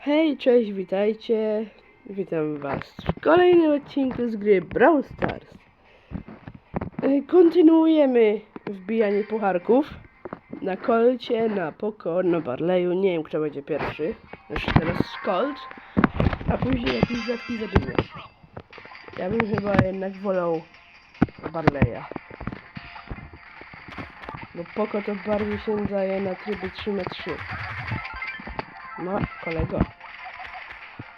Hej, cześć, witajcie. Witam was w kolejnym odcinku z gry Brawl Stars. E, Kontynuujemy wbijanie pucharków na Colcie, na Poco, na Barleyu. Nie wiem, kto będzie pierwszy. Znaczy teraz Colt, a później jakiś rzadki zadymiarz. Ja bym chyba jednak wolał Barleya. Bo Poco to bardziej się daje na tryby 3 na 3 No, kolego.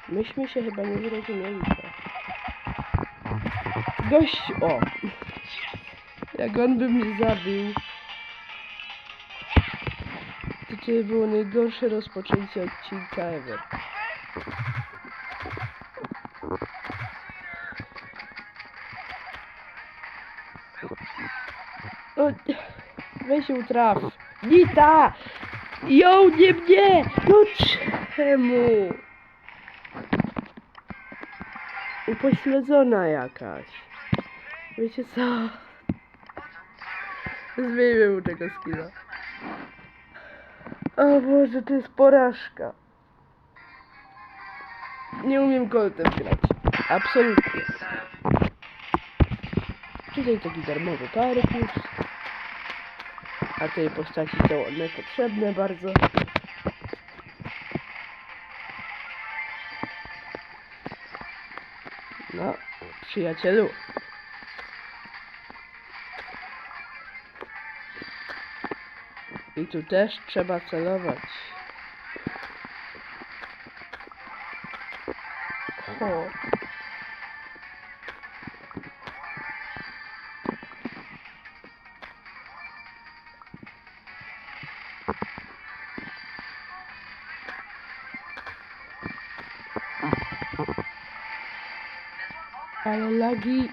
Myśmy się chyba nie zrozumieli. Gościu, o! Jak on by mnie zabił. To to by było najgorsze rozpoczęcie odcinka ever. O, weź się utraf. Nita! Ją, nie mnie! No czemu? Upośledzona jakaś. Wiecie co? Zmieńmy mu tego skilla. O Boże, to jest porażka. Nie umiem goltem grać. Absolutnie. Tutaj taki darmowy parkus. A tej postaci są one potrzebne bardzo. No, przyjacielu. I tu też trzeba celować. O. Ale lagi...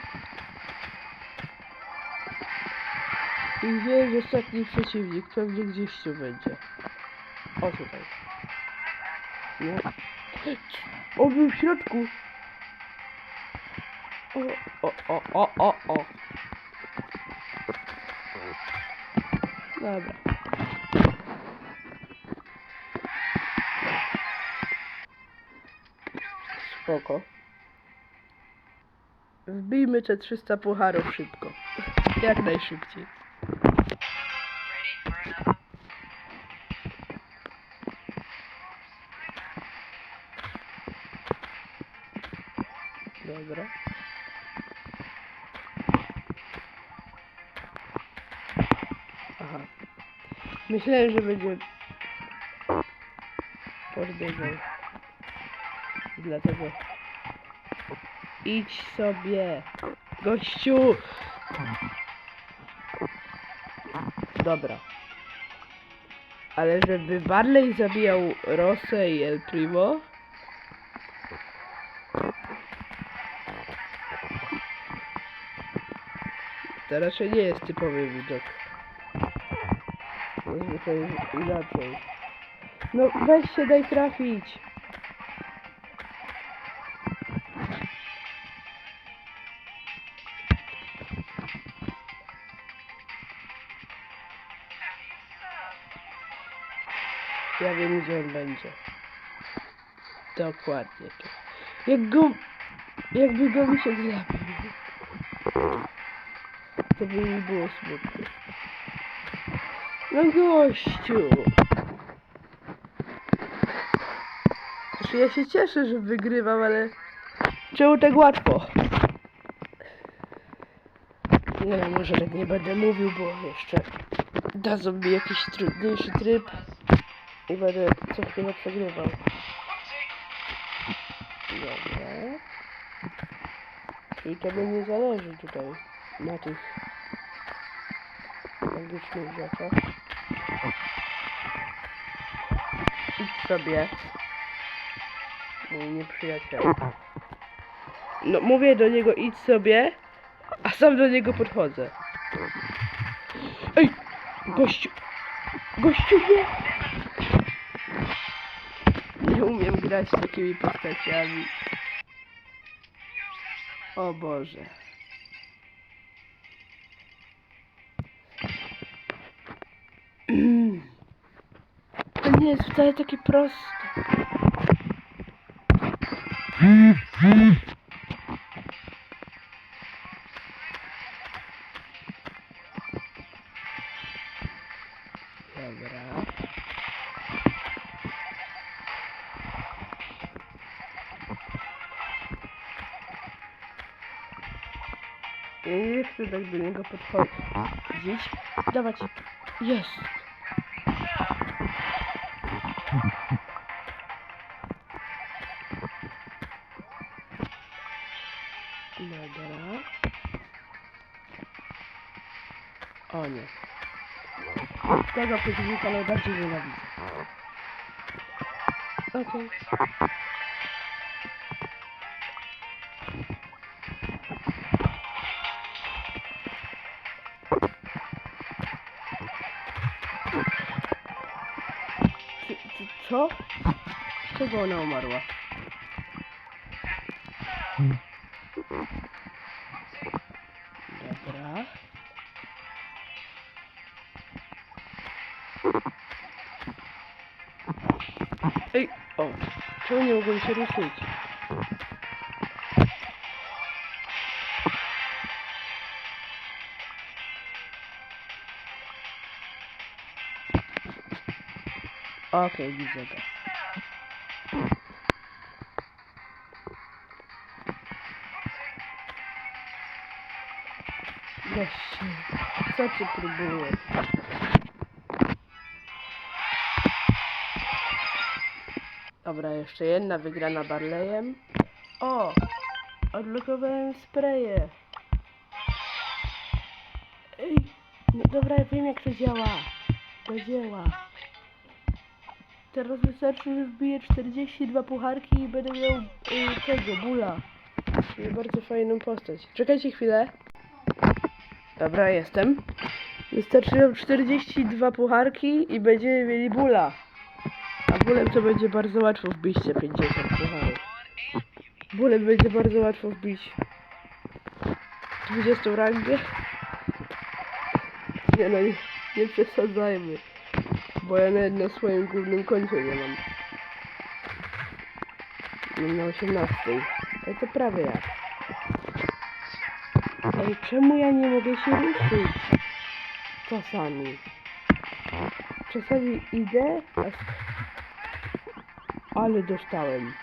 I gdzie jest ostatni przeciwnik? Pewnie gdzieś tu będzie. O tutaj. Nie. On był w środku. O, o, o, o, o. Dobra. Spoko. Wbijmy te 300 pucharów szybko. Jak najszybciej. Dobra. Aha. Myślałem, że będzie podbiegał. Dlatego idź sobie. Gościu! Dobra. Ale żeby Barley zabijał Rosę i El Primo? To raczej nie jest typowy widok. Jest inaczej. No weź się, daj trafić. Ja wiem gdzie on będzie. Dokładnie tu. Jak go... Jakby go mi się zabił. To by mi było smutno. No gościu! Znaczy ja się cieszę, że wygrywam, ale... Czemu tak łatwo? Nie no, może tak nie będę mówił, bo jeszcze dadzą mi jakiś trudniejszy tryb i będę co chwilę przegrywał. Dobra. Czyli to mnie nie zależy tutaj na tych magicznych rzeczach. Idź sobie. Mój nieprzyjaciel. No mówię do niego idź sobie, a sam do niego podchodzę. Ej! Gościu! Gościu nie! Grać takimi postaciami. O Boże. To nie jest wcale takie proste. Podchodzić. Dawać. Jest. Dobra. O nie. Tego przeciwnika najbardziej nienawidzę. Okej. Czy- Czego ona umarła? Dobra. Ej, o, czemu nie mogłem się ruszyć? Okej, widzę go. Co ty próbujesz? Dobra, jeszcze jedna wygrana Barleyem. O! Odblokowałem spreje. Ej, no dobra, ja wiem jak to działa. Do dzieła. Teraz wystarczy, że wbiję 42 pucharki i będę miał y, tego, bula. I bardzo fajną postać. Czekajcie chwilę. Dobra, jestem. Wystarczy nam 42 pucharki i będziemy mieli bula. A bólem to będzie bardzo łatwo wbić te 50 pucharów. Bólem będzie bardzo łatwo wbić 20 rangę. Nie no, nie, nie przesadzajmy. Bo ja nawet na swoim głównym koncie nie mam. Mam na 18. Ale to prawie jak. Ej, czemu ja nie mogę się ruszyć? Czasami. Czasami idę, a... Ale dostałem.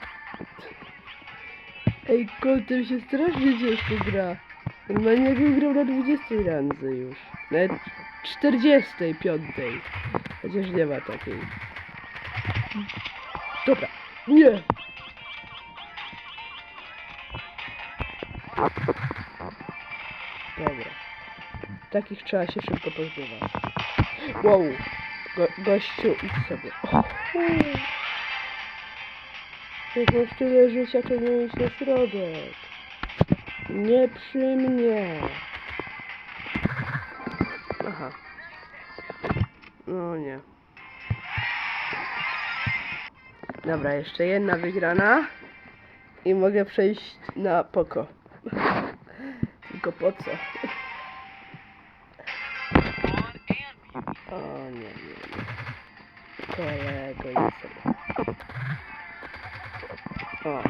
Ej, kontem się strasznie ciężko gra. Normalnie jakbym grał na 20 randze już. Nawet 45. Chociaż nie ma takiej. Dobra. Nie! Takich trzeba się szybko pozbywać. Wow! Go, gościu, idź sobie. O, Jak masz tyle życia, to nie idź na środek. Nie przy mnie. Aha. No nie. Dobra, jeszcze jedna wygrana. I mogę przejść na poko. Tylko po co? O nie, nie, nie. Kolego, idź sobie. O,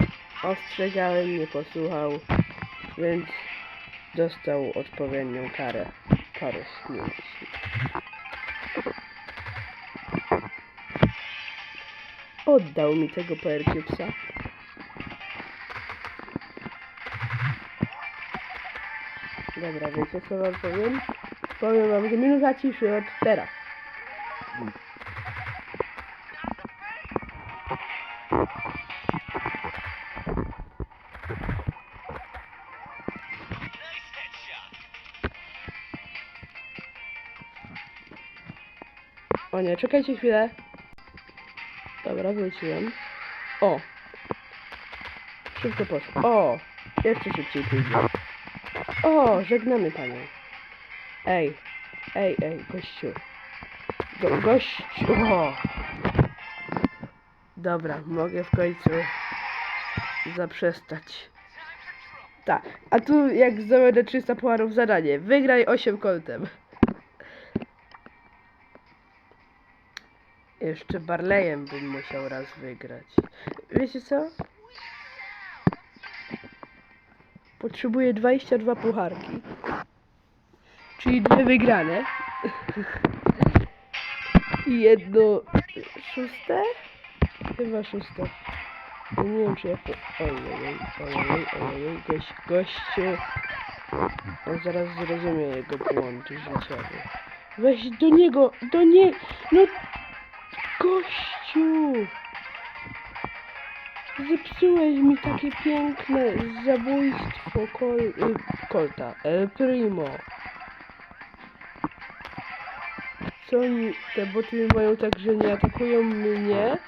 ostrzegałem, nie posłuchał, więc dostał odpowiednią karę. Karę śmierci. Oddał mi tego PRQ-psa. Dobra, wiecie co wam powiem? Powiem wam, że minuta ciszy od teraz. O nie, czekajcie chwilę. Dobra, wróciłem. O! Szybko poszło. O! Jeszcze szybciej pójdzie. O! Żegnamy panią. Ej! Ej, ej, gościu. Go, gościu! O! Dobra, mogę w końcu zaprzestać. Tak, a tu jak zdobędę 300 pucharów zadanie. Wygraj 8 koltem. Jeszcze Barleyem bym musiał raz wygrać. Wiecie co? Potrzebuję 22 pucharki. Czyli dwie wygrane. I jedno szóste? Chyba szóste. Nie wiem czy ja... po- Ojej, ojej, ojej, gość, gościu. On zaraz zrozumie jego błąd życiowy. Weź do niego, do nie... No... Gościu! Zepsułeś mi takie piękne zabójstwo kol... y, Kolta. El Primo. Co oni, te boty mają tak, że nie atakują mnie?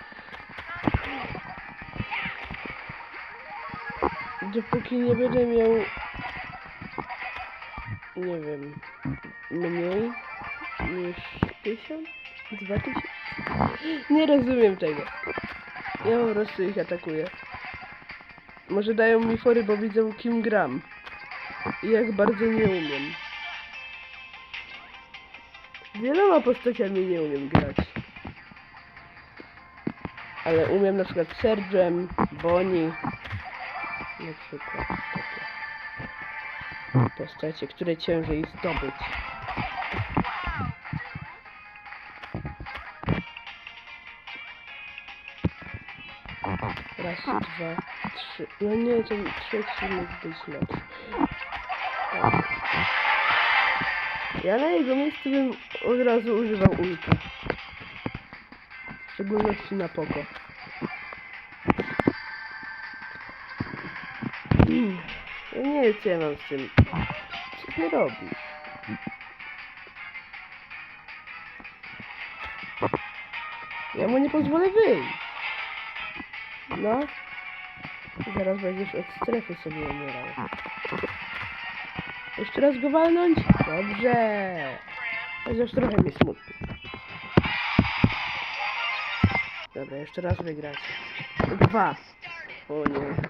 Dopóki nie będę miał... Nie wiem... Mniej niż tysiąc? Dwa tysiące? Nie rozumiem tego. Ja po prostu ich atakuję. Może dają mi fory, bo widzą kim gram. I jak bardzo nie umiem. Wieloma postaciami nie umiem grać. Ale umiem na przykład Sergem, Bonnie. Na przykład takie postacie, które ciężej zdobyć. Raz, dwa, trzy. No nie, ten trzeci mógł być lepszy. O. Ja na jego miejscu bym od razu używał ulta. W szczególności na poko. Ja nie wiem co ja mam z tym. Co ty robisz? Ja mu nie pozwolę wyjść. No. Zaraz będziesz od strefy sobie umierał. Jeszcze raz go walnąć? Dobrze. Chociaż trochę mi smutno. Dobra, jeszcze raz wygrać. Dwa. O nie.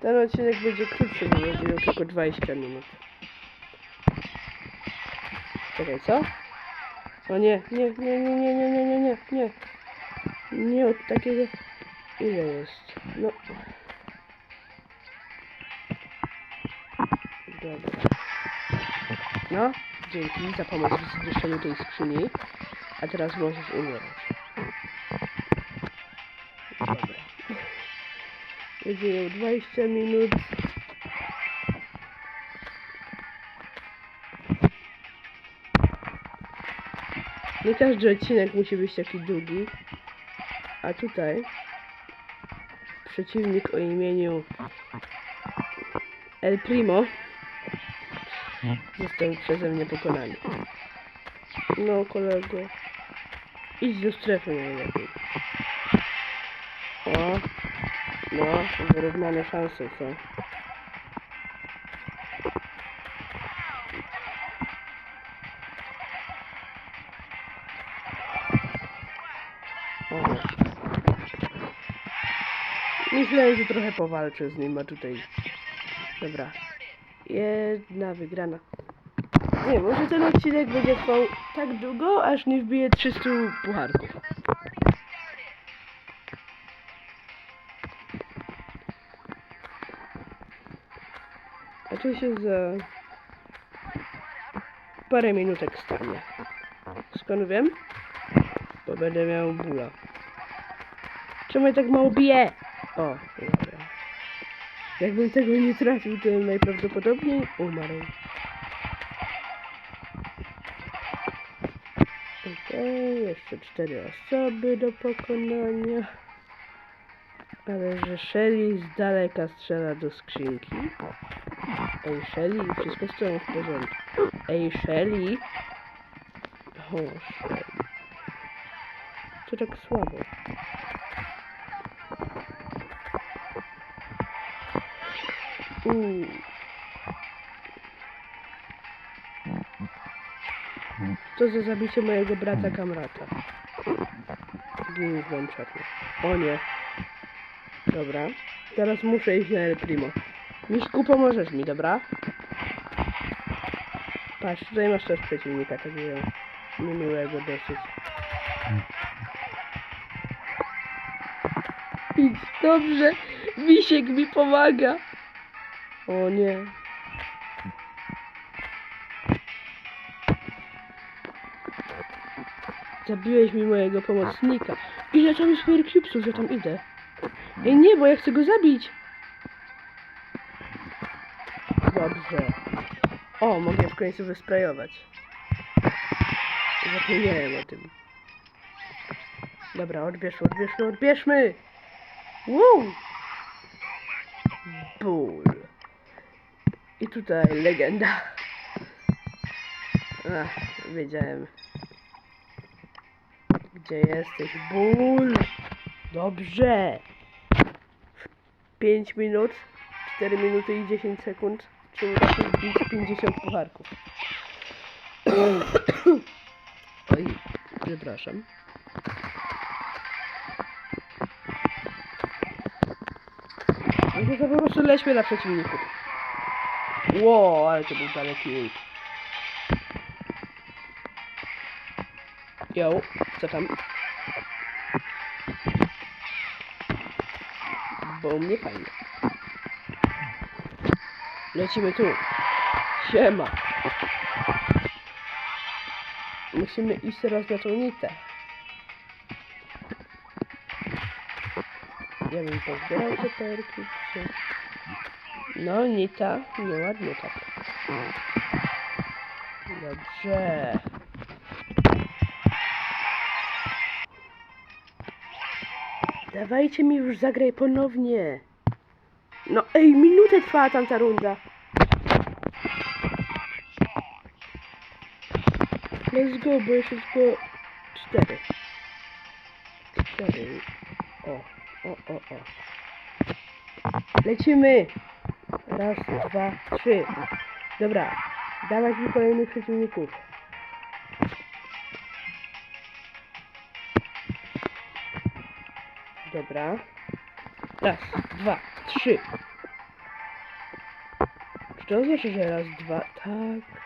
Ten odcinek będzie krótszy, bo będzie miał tylko 20 minut. Czekaj, co? O nie, nie, nie, nie, nie, nie, nie, nie, nie, nie. Nie od takiego... Ile jest? No... Dobra. No, dzięki za pomoc w zniszczeniu tej skrzyni. A teraz możesz umierać. Dobra. Będzie miał 20 minut. Nie każdy odcinek musi być taki długi. A tutaj przeciwnik o imieniu El Primo został przeze mnie pokonany. No kolego, idź do strefy najlepiej. O, no, wyrównane szanse są. O. Myślałem, że trochę powalczę z nim, a tutaj... Dobra. Jedna wygrana. Nie, może ten odcinek będzie trwał tak długo, aż nie wbije 300 pucharków. A to się za parę minutek stanie. Skąd wiem? Bo będę miał bóla. Czemu ja tak mało bije? O. Jakbym tego nie trafił, to najprawdopodobniej umarł. Okej, jeszcze cztery osoby do pokonania. Ale że Shelly z daleka strzela do skrzynki. Ej, Shelly, wszystko z tobą w porządku. Ej, Shelly. O, Shelly. To tak słabo. Uuu. To za zabicie mojego brata kamrata. Ginie zmęczony. O nie. Dobra. Teraz muszę iść na El Primo. Miśku, pomożesz mi, dobra? Patrz, tutaj masz też przeciwnika takiego niemiłego dosyć. Idź, dobrze. Misiek mi pomaga. O nie. Zabiłeś mi mojego pomocnika. Ile tam jest Fire Cubesów, że tam idę? Ej, nie, bo ja chcę go zabić. Dobrze. O, mogę w końcu wysprayować. Zapomniałem o tym. Dobra, odbierzmy, odbierzmy, odbierzmy! Wow! Ból. I tutaj legenda. Ach, wiedziałem. Gdzie jesteś? Ból! Dobrze! 5 minut, 4 minuty i 10 sekund. Czy uda się zbić 50 pucharków? Oj, przepraszam. No to po prostu lećmy na przeciwników. Ło, ale to był daleki ult. Yo, co tam? Bo mnie fajnie. Lecimy tu. Siema. Musimy iść teraz na tą nitę. Ja bym pozbierał te perki. czy- No, nita. Nieładnie tak. Dobrze. Dawajcie mi już zagraj ponownie. No ej, minutę trwała tamta runda. Let's go, bo jeszcze tylko cztery. Cztery. O, o, o, o. Lecimy! Raz, dwa, trzy. Dobra, dawać mi kolejnych przeciwników. Dobra. Raz, dwa, trzy. Czy to oznacza, że raz, dwa, tak.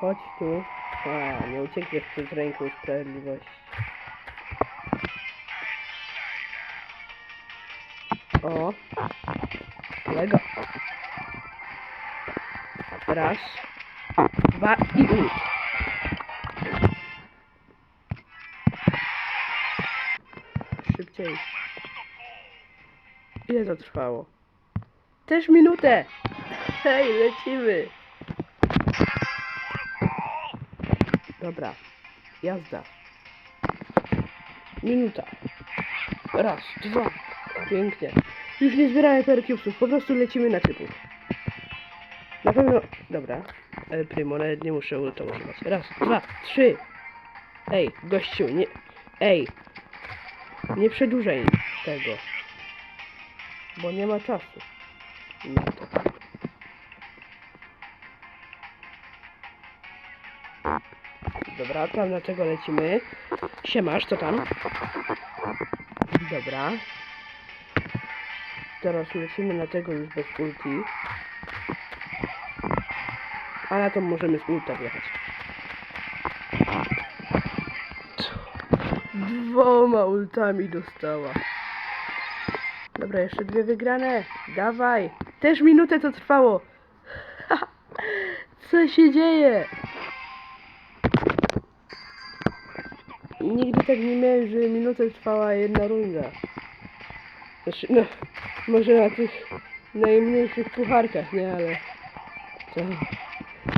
Chodź tu. A, nie uciekniesz przez ręką sprawiedliwości. O. Kolego. Raz. Dwa i ult. Szybciej. Ile to trwało? Też minutę! Hej, lecimy! Dobra, jazda. Minuta. Raz, dwa. Pięknie. Już nie zbieramy perkiusów, po prostu lecimy na typów. Na pewno... Dobra. El Primo, nawet nie muszę to używać. Raz, dwa, trzy. Ej, gościu, nie... Ej. Nie przedłużaj tego. Bo nie ma czasu. Na to. Dobra, tam na lecimy? Siemasz, co tam? Dobra. Teraz lecimy na tego już bez ulti. A na to możemy z ulta wjechać. Dwoma ultami dostała. Dobra, jeszcze dwie wygrane. Dawaj. Też minutę to trwało. Co się dzieje? Nigdy tak nie miałem, że minutę trwała jedna runda. Znaczy, no, może na tych najmniejszych pucharkach, nie, ale to,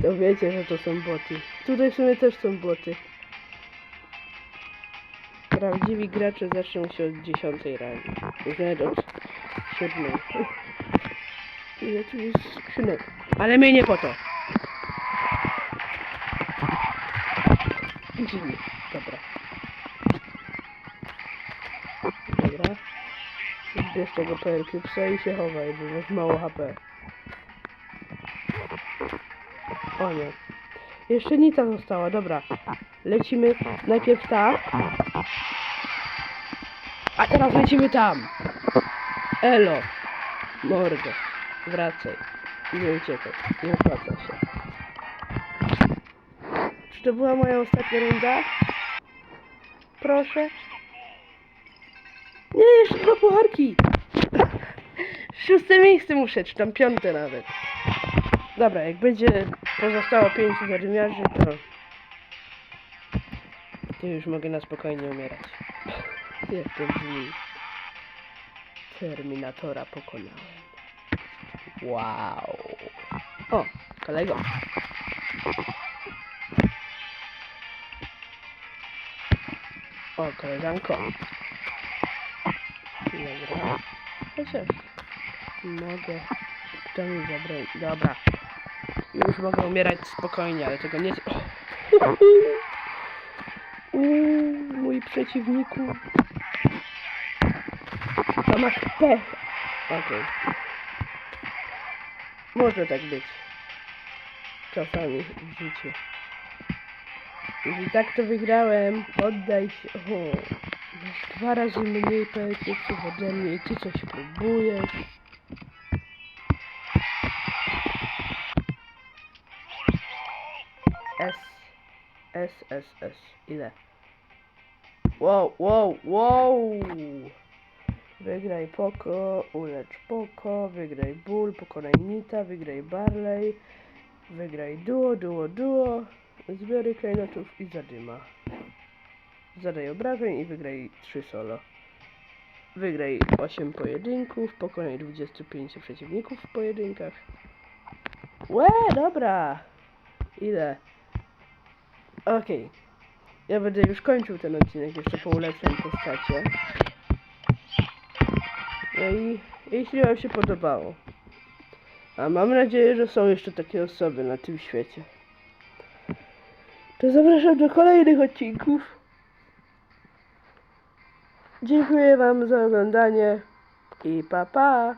to wiecie, że to są boty. Tutaj w sumie też są boty. Prawdziwi gracze zaczną się od 10 rangi. Już nawet od 7. Ile tu jest skrzynek? Ale mnie nie po to. Dziwnie. Dobra. Bierz tego PRQ i się chowaj, bo masz mało HP. O nie. Jeszcze Nita została, dobra. Lecimy najpierw ta. A teraz lecimy tam. Elo. Mordo. Wracaj. Nie uciekaj. Nie opłaca się. Czy to była moja ostatnia runda? Proszę. Nie, jeszcze dwa pucharki. Szóste miejsce muszę, czy tam piąte nawet. Dobra, jak będzie pozostało pięć zarymiarzy, to... To już mogę na spokojnie umierać. Jak to brzmi. Terminatora pokonałem. Wow. O, kolego. O, koleżanko. Chociaż mogę. Kto mi zabroni? Dobra. Już mogę umierać spokojnie, ale tego nie. O. Uuu, mój przeciwniku. To masz pech. Okej. Może tak być. Czasami w życiu. Jeśli tak to wygrałem, oddaj się. O, masz dwa razy mniej PSX ode mnie i ty coś próbujesz. S. S, S, S. Ile? Wow, wow, wow! Wygraj Poko, ulecz Poko, wygraj Bull, pokonaj Nita, wygraj Barley, wygraj Duo, Duo, Duo, zbiory klejnotów i zadyma. Zadaj obrażeń i wygraj 3 solo. Wygraj 8 pojedynków, pokonaj 25 przeciwników w pojedynkach. Łe, dobra! Ile? Okej. Ja będę już kończył ten odcinek, jeszcze poulepszam postacie. No i jeśli Wam się podobało, a mam nadzieję, że są jeszcze takie osoby na tym świecie, to zapraszam do kolejnych odcinków. Dziękuję Wam za oglądanie i pa pa!